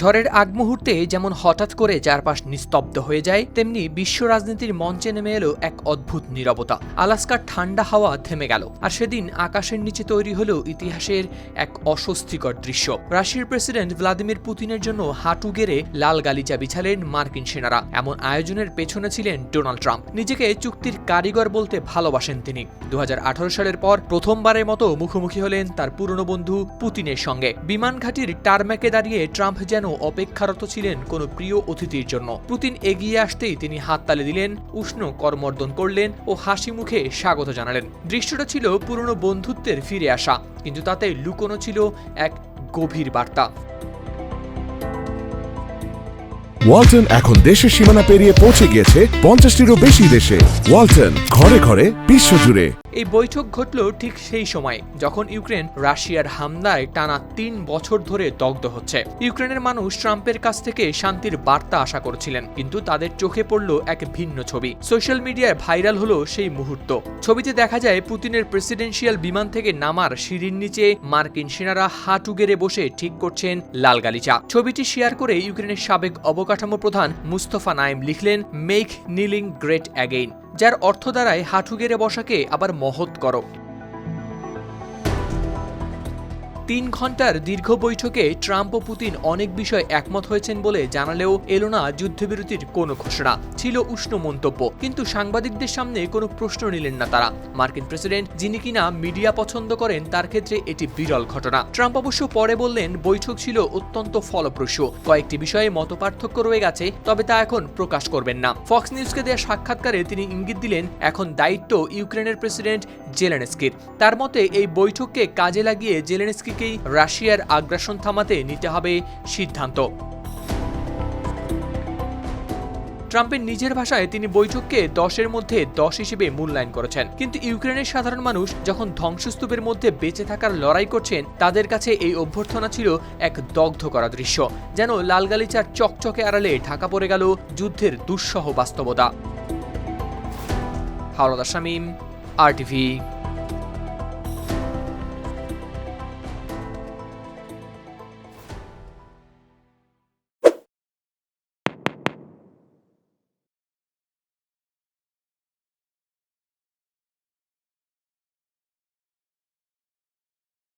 ঝড়ের আগ মুহূর্তে যেমন হঠাৎ করে চারপাশ নিস্তব্ধ হয়ে যায়, তেমনি বিশ্ব রাজনীতির মঞ্চে নেমে এলো এক অদ্ভুত নীরবতা। আলাস্কার ঠান্ডা হাওয়া থেমে গেল, আর সেদিন আকাশের নিচে তৈরি হলো ইতিহাসের এক অস্বস্তিকর দৃশ্য। রাশিয়ার প্রেসিডেন্ট ভ্লাদিমির পুতিনের জন্য হাঁটু গেড়ে লাল গালিচা বিছালেন মার্কিন সেনারা। এমন আয়োজনের পেছনে ছিলেন ডোনাল্ড ট্রাম্প। নিজেকে চুক্তির কারিগর বলতে ভালোবাসেন তিনি। দু হাজার আঠারো সালের পর প্রথমবারের মতো মুখোমুখি হলেন তার পুরনো বন্ধু পুতিনের সঙ্গে। বিমান ঘাটির টারম্যাকে দাঁড়িয়ে ট্রাম্প যেন অপেক্ষারত ছিলেন কোনো প্রিয় অতিথির জন্য। পুতিন এগিয়ে আসতেই তিনি হাততালি দিলেন, উষ্ণ করমর্দন করলেন ও হাসি মুখে স্বাগত জানালেন। দৃশ্যটা ছিল পুরনো বন্ধুত্বের ফিরে আসা, কিন্তু তাতে লুকোনো ছিল এক গভীর বার্তা। ওয়ালটন এখন দেশের সীমানা পেরিয়ে পৌঁছে গিয়েছে পঞ্চাশটিরও বেশি দেশে। ওয়ালটন ঘরে ঘরে বিশ্বজুড়ে এই বৈঠক ঘটল ঠিক সেই সময়, যখন ইউক্রেন রাশিয়ার হামলায় টানা তিন বছর ধরে দগ্ধ হচ্ছে। ইউক্রেনের মানুষ ট্রাম্পের কাছ থেকে শান্তির বার্তা আশা করছিলেন, কিন্তু তাদের চোখে পড়ল এক ভিন্ন ছবি। সোশ্যাল মিডিয়ায় ভাইরাল হলো সেই মুহূর্ত। ছবিতে দেখা যায়, পুতিনের প্রেসিডেন্সিয়াল বিমান থেকে নামার সিঁড়ির নিচে মার্কিন সেনারা হাঁটু গেড়ে বসে ঠিক করছেন লাল গালিচা। ছবিটি শেয়ার করে ইউক্রেনের সাবেক অবকাঠামো প্রধান মুস্তফা নাইম লিখলেন মেক নিলিং গ্রেট অ্যাগেইন যার অর্থ দ্বারায় হাঁটু গেড়ে বসাকে আবার মহৎ করো। তিন ঘণ্টার দীর্ঘ বৈঠকে ট্রাম্প ও পুতিন অনেক বিষয় একমত হয়েছেন বলে জানালেও এলো না যুদ্ধবিরতির কোনো ঘোষণা। ছিল উষ্ণ মন্তব্য। কিন্তু সাংবাদিকদের সামনে কোনো প্রশ্ন নিলেন না তারা। মার্কিন প্রেসিডেন্ট, যিনি কিনা মিডিয়া পছন্দ করেন, তার ক্ষেত্রে এটি বিরল ঘটনা। ট্রাম্প অবশ্য পরে বললেন, বৈঠক ছিল অত্যন্ত ফলপ্রসূ। কয়েকটি বিষয়ে মতপার্থক্য রয়ে গেছে, তবে তা এখন প্রকাশ করবেন না। ফক্স নিউজকে দেওয়া সাক্ষাৎকারে তিনি ইঙ্গিত দিলেন, এখন দায়িত্ব ইউক্রেনের প্রেসিডেন্ট জেলেনস্কির। তার মতে, এই বৈঠককে কাজে লাগিয়ে জেলেনস্কিকেই রাশিয়ার আগ্রাসন থামাতে নিতে হবে সিদ্ধান্ত। ট্রাম্পের নিজের ভাষায় তিনি বৈঠককে দশের মধ্যে দশ হিসেবে মূল্যায়ন করেছেন। কিন্তু ইউক্রেনের সাধারণ মানুষ যখন ধ্বংসস্তূপের মধ্যে বেঁচে থাকার লড়াই করছেন, তাদের কাছে এই অভ্যর্থনা ছিল এক দগ্ধ করা দৃশ্য, যেন লালগালিচার চকচকে আড়ালে ঢাকা পড়ে গেল যুদ্ধের দুঃসহ বাস্তবতা। হাওলাদার শামীম আর টিভি